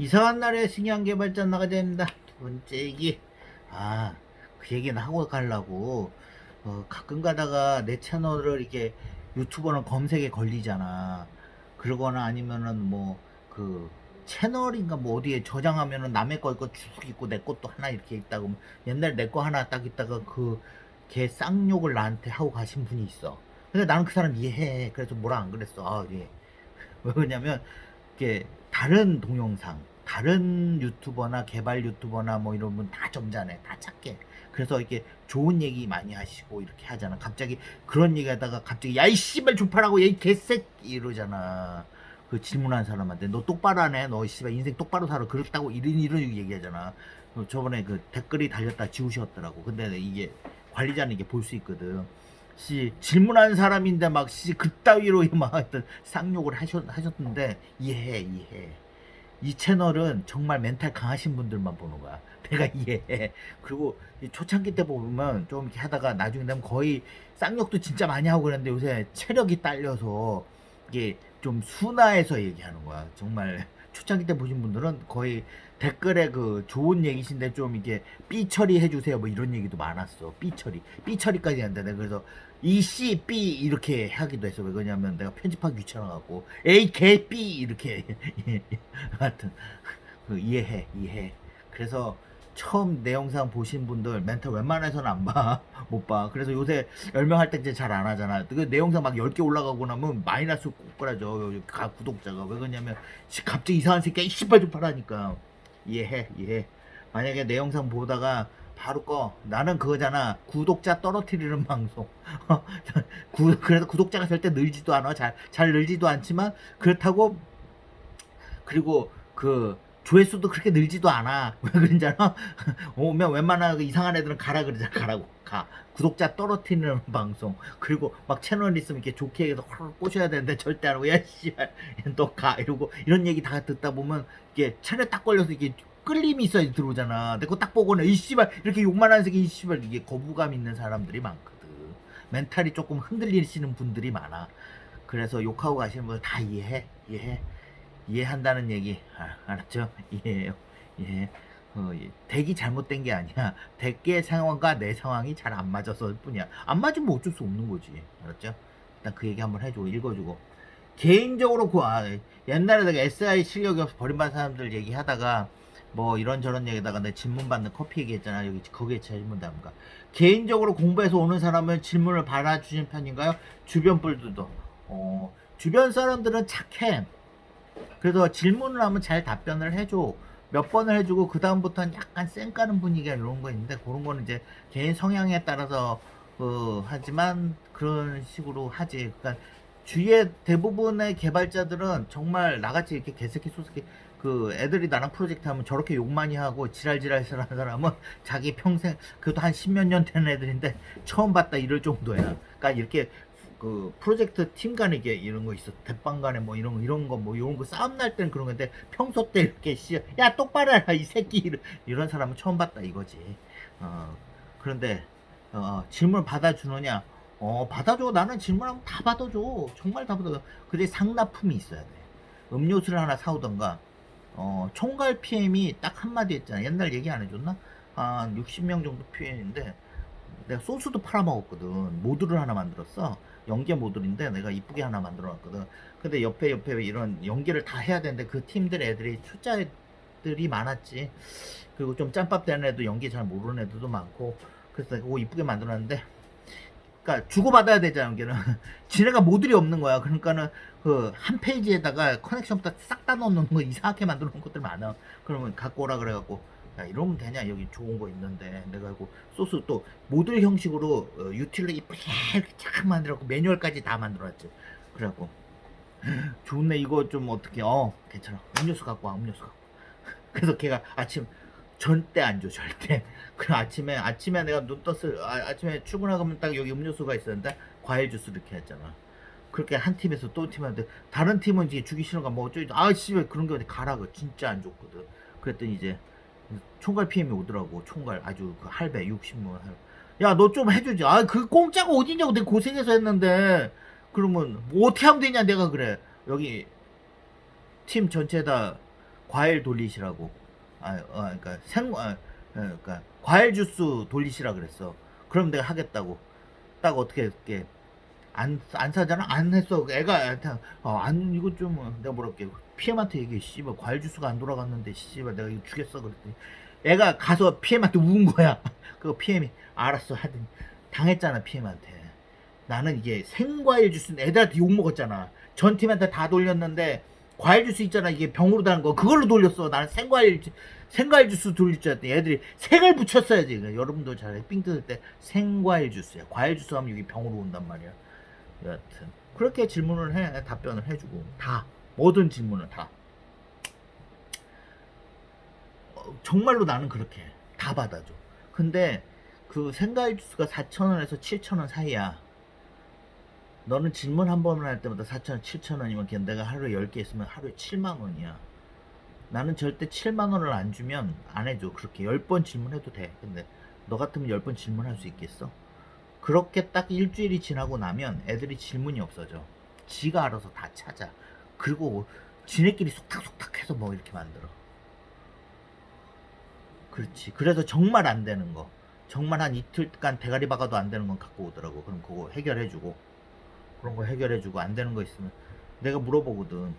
이상한 날에 신기한 개발자 나가자 입니다. 두 번째 얘기. 아, 그 얘기는 하고 가려고. 어, 가끔 가다가 내 채널을 이렇게 유튜버는 검색에 걸리잖아. 그러거나 아니면은 뭐, 그, 채널인가 뭐 어디에 저장하면은 남의 거 이거 쭉 있고 내 것도 하나 이렇게 있다고. 옛날에 내거 하나 딱 있다가 그, 걔 쌍욕을 나한테 하고 가신 분이 있어. 근데 나는 그 사람 이해해. 그래서 뭐라 안 그랬어. 아, 예. 왜 그러냐면, 이게 다른 동영상, 다른 유튜버나 개발 유튜버나 뭐 이런 분 다 점잖아요. 다 작게. 그래서 이렇게 좋은 얘기 많이 하시고 이렇게 하잖아. 갑자기 그런 얘기 하다가 갑자기 야이 씨발 조파라고 야이 개새끼 이러잖아. 그 질문한 사람한테 너 똑바로 하네. 너 씨발 인생 똑바로 살아. 그렇다고 이런 이런 얘기하잖아. 그 저번에 그 댓글이 달렸다 지우셨더라고. 근데 이게 관리자는 이게 볼 수 있거든. 씨 질문한 사람인데 막씨 그따위로 막 하여튼 쌍욕을 하셨, 하셨는데 이해해 이해해. 이 채널은 정말 멘탈 강하신 분들만 보는 거야. 내가 이해해. 그리고 이 초창기 때 보면 좀 이렇게 하다가 나중에 되면 거의 쌍욕도 진짜 많이 하고 그랬는데 요새 체력이 딸려서 이게 좀 순화해서 얘기하는 거야. 정말 초창기 때 보신 분들은 거의 댓글에 그 좋은 얘기신데 좀 이게 삐 처리해 주세요 뭐 이런 얘기도 많았어. 삐 처리. 삐 처리까지 한다 내가 그래서 이씨 삐 이렇게 하기도 했어. 왜 그러냐면 내가 편집하기 귀찮아갖고 에이 개삐 이렇게 하여튼 그 이해해 이해. 그래서 처음 내 영상 보신 분들 멘탈 웬만해서는 안 봐. 못 봐. 그래서 요새 열명할 때 이제 잘 안 하잖아 그 내 영상 막 10개 올라가고 나면 마이너스 꼬꾸라져 가 구독자가. 왜 그러냐면 씨, 갑자기 이상한 새끼가 이 씨발 좀 파라니까. 이해해 이해 만약에 내 영상 보다가 바로 꺼. 나는 그거잖아. 구독자 떨어뜨리는 방송. 구, 그래서 구독자가 절대 늘지도 않아. 잘, 잘 늘지도 않지만 그렇다고 그리고 그 조회수도 그렇게 늘지도 않아. 왜 그런잖아 오면 웬만한 그 이상한 애들은 가라 그러잖아. 가라고. 가. 구독자 떨어뜨리는 방송. 그리고 막 채널 있으면 이렇게 좋게 해서 확 꼬셔야 되는데 절대 안 하고 야 씨발 너 가. 이러고 이런 얘기 다 듣다 보면 이게 채널 딱 걸려서 이게 끌림이 있어야 들어오잖아. 내 거 딱 보고는 이 씨발 이렇게 욕만 하는 새끼 이 씨발 이게 거부감 있는 사람들이 많거든. 멘탈이 조금 흔들리시는 분들이 많아. 그래서 욕하고 가시는 분들 다 이해해? 이해해 이해한다는 얘기 아, 알았죠? 이해해요. 이해. 어, 예. 덱이 잘못된 게 아니야. 덱의 상황과 내 상황이 잘 안 맞아서 뿐이야. 안 맞으면 어쩔 수 없는 거지. 알았죠? 일단 그 얘기 한번 해주고 읽어주고. 개인적으로 그 아, 옛날에 내가 SI 실력이 없어 버림받은 사람들 얘기하다가 뭐 이런저런 얘기다가 내 질문 받는 커피 얘기했잖아. 여기 거기에 질문 담가. 개인적으로 공부해서 오는 사람은 질문을 받아주신 편인가요? 주변 분들도. 어, 주변 사람들은 착해. 그래서 질문을 하면 잘 답변을 해줘. 몇 번을 해주고 그 다음부터는 약간 쌩까는 분위기가 이런 거 있는데 그런 거는 이제 개인 성향에 따라서 어, 하지만 그런 식으로 하지. 그러니까 주위에 대부분의 개발자들은 정말 나같이 이렇게 개새끼 소새끼 그 애들이 나랑 프로젝트 하면 저렇게 욕 많이 하고 지랄지랄 하는 사람은 자기 평생 그래도 한 십몇 년된 애들인데 처음 봤다 이럴 정도야. 그러니까 이렇게 그 프로젝트 팀 간에 이게 이런 거 있어. 대빵 간에 뭐 이런 거 이런 거 뭐 이런 거 싸움 날 때는 그런 건데 평소 때 이렇게 씨야 똑바로 해라 이 새끼. 이런, 사람은 처음 봤다 이거지. 어 그런데 어 질문 받아주느냐? 어 받아줘. 나는 질문하면 다 받아줘. 정말 다 받아줘. 근데 상납품이 있어야 돼. 음료수를 하나 사오던가. 어 총괄 PM이 딱 한마디 했잖아. 옛날 얘기 안 해줬나? 한 60명 정도 PM인데 내가 소스도 팔아먹었거든. 모듈을 하나 만들었어 연계 모듈인데 내가 이쁘게 하나 만들어 놨거든. 근데 옆에 옆에 이런 연계를 다 해야 되는데 그 팀들 애들이 초짜들이 많았지. 그리고 좀 짬밥 되는 애도 연기 잘 모르는 애들도 많고. 그래서 내가 그거 이쁘게 만들어 놨는데. 그러니까 주고받아야 되잖아 연계는. 지네가 모듈이 없는 거야. 그러니까는 그 한 페이지에다가 커넥션 싹다 넣는 거 이상하게 만들어 놓은 것들 많아. 그러면 갖고 오라 그래갖고 야 이러면 되냐? 여기 좋은 거 있는데. 내가 이거 소스 또 모듈 형식으로 어, 유틸로 이쁘게 쫙 만들었고 매뉴얼까지 다 만들어놨지. 그래갖고. 좋네. 이거 좀 어떻게 어 괜찮아. 음료수 갖고 와 음료수 갖고 그래서 걔가 아침 절대 안 줘 절대. 그 아침에 아침에 내가 눈 떴을 아, 아침에 출근하면 딱 여기 음료수가 있었는데 과일 주스 이렇게 했잖아. 그렇게 한 팀에서 또 팀한테 다른 팀은 이제 주기 싫은가 뭐 어쩌고 아씨 왜 그런 게 어디 가라고 진짜 안 좋거든. 그랬더니 이제 총괄 PM이 오더라고 총괄 아주 그 할배 60만 야너 좀 해주지 아 그 공짜가 어디냐고 내가 고생해서 했는데 그러면 뭐 어떻게 하면 되냐 내가 그래 여기 팀 전체 다 과일 돌리시라고. 아, 어, 그러니까 생, 아, 어, 그러니까 과일 주스 돌리시라 그랬어. 그럼 내가 하겠다고. 딱 어떻게 이렇게 안, 안 사잖아? 안 했어. 애가, 어, 안, 이거 좀, 어, 내가 뭐라 할게. PM한테 얘기해. 씨발, 과일 주스가 안 돌아갔는데, 씨발, 내가 이거 주겠어. 그랬더니. 애가 가서 PM한테 운 거야. 그거 PM이, 알았어. 하더니. 당했잖아, PM한테. 나는 이게 생과일 주스, 애들한테 욕 먹었잖아. 전 팀한테 다 돌렸는데, 과일 주스 있잖아. 이게 병으로 다는 거. 그걸로 돌렸어. 나는 생과일, 주- 생과일 주스 돌릴 줄 알았더니 애들이 색을 붙였어야지. 그러니까 여러분도 잘해. 삥 뜯을 때 생과일 주스야. 과일 주스 하면 여기 병으로 온단 말이야. 여하튼 그렇게 질문을 해 답변을 해주고 다 모든 질문을 다 어, 정말로 나는 그렇게 해. 다 받아줘 근데 그 생과일 주스가 4,000원에서 7,000원 사이야 너는 질문 한 번을 할 때마다 4,000원, 7,000원이면 그냥 내가 하루에 10개 있으면 하루에 7만 원이야 나는 절대 7만 원을 안 주면 안 해줘 그렇게 10번 질문해도 돼 근데 너 같으면 10번 질문할 수 있겠어? 그렇게 딱 일주일이 지나고 나면 애들이 질문이 없어져. 지가 알아서 다 찾아. 그리고 지네끼리 속닥속닥 해서 뭐 이렇게 만들어. 그렇지. 그래서 정말 안 되는 거. 정말 한 이틀간 대가리 박아도 안 되는 건 갖고 오더라고. 그럼 그거 해결해주고. 그런 거 해결해주고 안 되는 거 있으면 내가 물어보거든.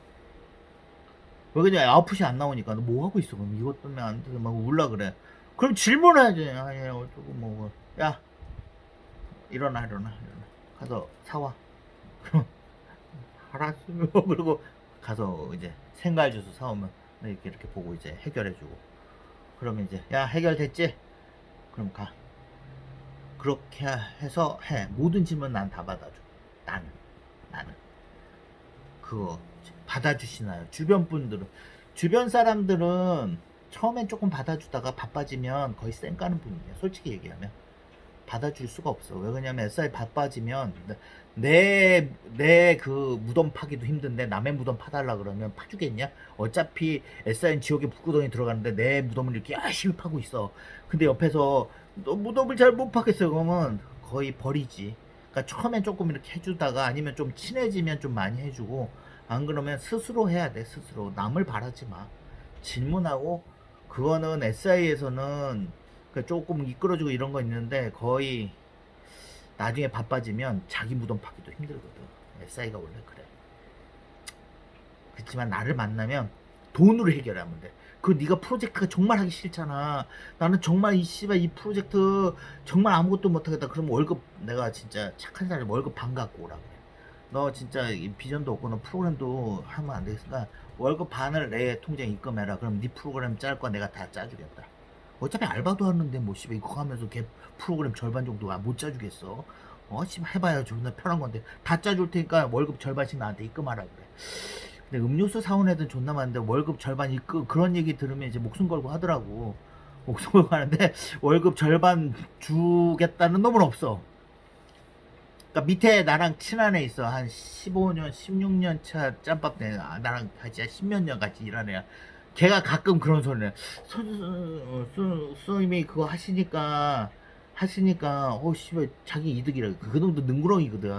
왜 그냥 아웃풋이 안 나오니까 너 뭐 하고 있어? 그럼 이것 때문에 안 돼. 막 울라 그래. 그럼 질문해야지. 아니, 어쩌고 뭐. 야, 일어나 일어나 일어나 가서 사와 그럼 알았어 그리고 가서 이제 생과일 주스 사오면 이렇게 이렇게 보고 이제 해결해주고. 그러면 이제 야 해결됐지? 그럼 가. 그렇게 해서 해. 모든 질문 난 다 받아줘. 나는 나는. 그거 받아주시나요? 주변 분들은. 주변 사람들은 처음엔 조금 받아주다가 바빠지면 거의 쌩 까는 분위기야 솔직히 얘기하면 받아줄 수가 없어. 왜 그러냐면 SI 바빠지면 내 내 그 무덤 파기도 힘든데 남의 무덤 파달라 그러면 파주겠냐? 어차피 SI는 지옥의 북구덩이 들어가는데 내 무덤을 이렇게 열심히 파고 있어. 근데 옆에서 너 무덤을 잘 못 파겠어. 그러면 거의 버리지. 그러니까 처음엔 조금 이렇게 해주다가 아니면 좀 친해지면 좀 많이 해주고 안 그러면 스스로 해야 돼. 스스로 남을 바라지 마. 질문하고 그거는 SI에서는 그 조금 이끌어주고 이런 거 있는데 거의 나중에 바빠지면 자기 무덤 파기도 힘들거든. SI가 원래 그래. 그렇지만 나를 만나면 돈으로 해결하면 돼. 그 네가 프로젝트가 정말 하기 싫잖아. 나는 정말 이 씨발 이 프로젝트 정말 아무것도 못하겠다. 그럼 월급 내가 진짜 착한 사람 월급 반 갖고 오라 그래. 너 진짜 이 비전도 없고 너 프로그램도 하면 안 되겠으니까 월급 반을 내 통장에 입금해라. 그럼 네 프로그램 짤 거 내가 다 짜주겠다. 어차피 알바도 하는데 뭐 씨발 이거 하면서 걔 프로그램 절반 정도 못 짜주겠어. 어 씨발 해봐야 존나 편한 건데 다 짜줄 테니까 월급 절반씩 나한테 입금하라 그래. 근데 음료수 사온 애들 존나 많은데 월급 절반 입금 그런 얘기 들으면 이제 목숨 걸고 하더라고. 목숨 걸고 하는데 월급 절반 주겠다는 놈은 없어. 그러니까 밑에 나랑 친한 애 있어 한 15년 16년 차 짬밥대 아, 나랑 같이 한 10몇 년 같이 애야 걔가 가끔 그런 소리를 수님이 그거 하시니까 하시니까 어 씨발 자기 이득이라 그 놈도 능구렁이거든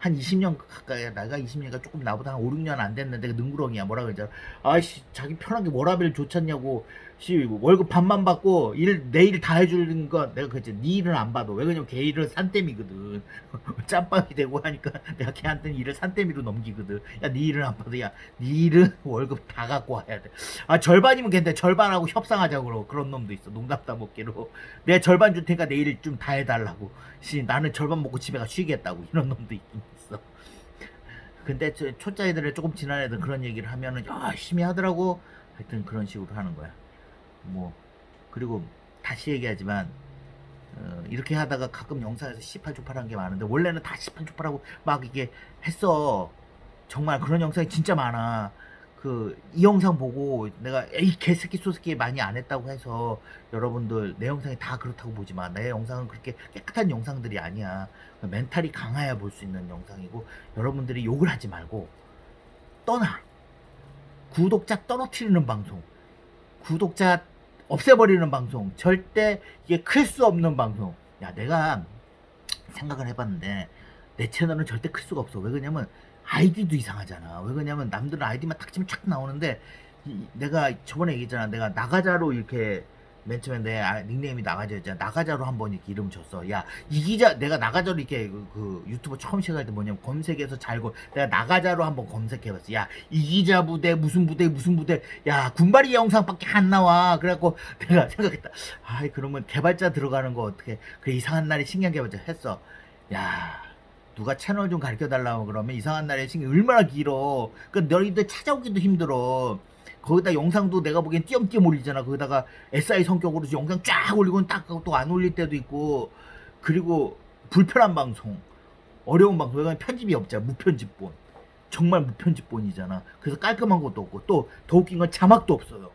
한 20년 가까이 나가 20년가 조금 나보다 한 5, 6년 안 됐는데 그 능구렁이야. 뭐라 그러잖아 아씨 자기 편하게 워라벨 좋잖냐고. 씨 월급 반만 받고 일 내일 다 해주는 거 내가 그랬지. 네 일은 안 봐도 왜 그러냐면 걔 일은 산땜이거든. 짬밥이 되고 하니까 내가 걔한테는 일을 산땜이로 넘기거든. 야 네 일은 안 봐도 야네 일은 월급 다 갖고 와야 돼아 절반이면 괜찮대 절반하고 협상하자고 그러고 그런 놈도 있어. 농담 따먹기로. 내가 절반 줄 테니까 내일 좀 다 해달라고. 씨 나는 절반 먹고 집에 가 쉬겠다고. 이런 놈도 있긴 있어. 근데 저 초짜 애들을 조금 지난 애들 그런 얘기를 하면은 열심히 하더라고. 하여튼 그런 식으로 하는 거야. 뭐 그리고 다시 얘기하지만 어, 이렇게 하다가 가끔 영상에서 시팔조팔한 게 많은데 원래는 다 시팔조팔하고 막 이게 했어. 정말 그런 영상이 진짜 많아 그 이 영상 보고 내가 에이 개새끼 소새끼 많이 안 했다고 해서 여러분들 내 영상이 다 그렇다고 보지 마. 내 영상은 그렇게 깨끗한 영상들이 아니야. 멘탈이 강해야 볼 수 있는 영상이고 여러분들이 욕을 하지 말고 떠나. 구독자 떨어뜨리는 방송. 구독자 없애버리는 방송. 절대 이게 클 수 없는 방송. 야, 내가 생각을 해봤는데 내 채널은 절대 클 수가 없어. 왜 그러냐면 아이디도 이상하잖아. 왜 그러냐면 남들은 아이디만 탁 치면 착 나오는데 이- 내가 저번에 얘기했잖아. 내가 나가자로 이렇게 맨 처음에 내 아- 닉네임이 나가자였잖아. 나가자로 한번 이렇게 이름 줬어. 야, 이 기자, 내가 나가자로 이렇게 그, 그 유튜브 처음 시작할 때 뭐냐면 검색해서 잘고 내가 나가자로 한번 검색해봤어. 야, 이 기자 부대, 무슨 부대, 무슨 부대, 야, 군발이 영상밖에 안 나와. 그래갖고 내가 생각했다. 아이, 그러면 개발자 들어가는 거 어떻게, 그 이상한 날에 신기한 개발자 했어. 야, 누가 채널 좀 가르쳐 달라고 그러면 이상한 날에 신기 얼마나 길어. 그 너희들 찾아오기도 힘들어. 거기다 영상도 내가 보기엔 띄엄띄엄 올리잖아. 거기다가 SI 성격으로 영상 쫙 올리고는 딱또 안 올릴 때도 있고. 그리고 불편한 방송, 어려운 방송, 이건 편집이 없잖아. 무편집본. 정말 무편집본이잖아. 그래서 깔끔한 것도 없고 또 더 웃긴 건 자막도 없어요.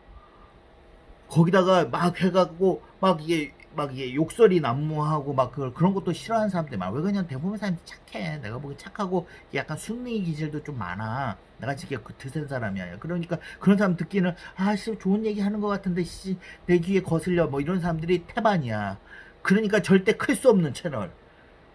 거기다가 막 해갖고 막 이게 막 이게 욕설이 난무하고 막 그, 그런 것도 싫어하는 사람들 많아. 왜 그냥 대부분 사람이 착해. 내가 보기 착하고 약간 순리 기질도 좀 많아. 내가 진짜 그 드센 사람이 아니야. 그러니까 그런 사람 듣기는 아씨 좋은 얘기 하는 것 같은데 씨 내 귀에 거슬려 뭐 이런 사람들이 태반이야. 그러니까 절대 클 수 없는 채널.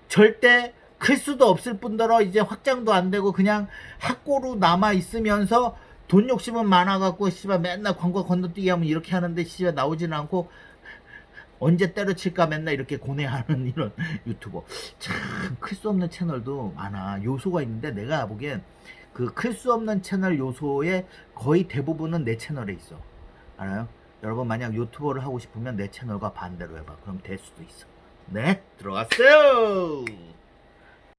절대 클 수도 없을 뿐더러 이제 확장도 안 되고 그냥 학고로 남아 있으면서 돈 욕심은 많아갖고 씨발 맨날 광고 건너뛰기 하면 이렇게 하는데 씨발 나오지는 않고 언제 때려칠까 맨날 이렇게 고뇌하는 이런 유튜버. 참 클 수 없는 채널도 많아. 요소가 있는데 내가 보기엔 그 클 수 없는 채널 요소의 거의 대부분은 내 채널에 있어. 알아요? 여러분 만약 유튜버를 하고 싶으면 내 채널과 반대로 해봐. 그럼 될 수도 있어. 네 들어갔어요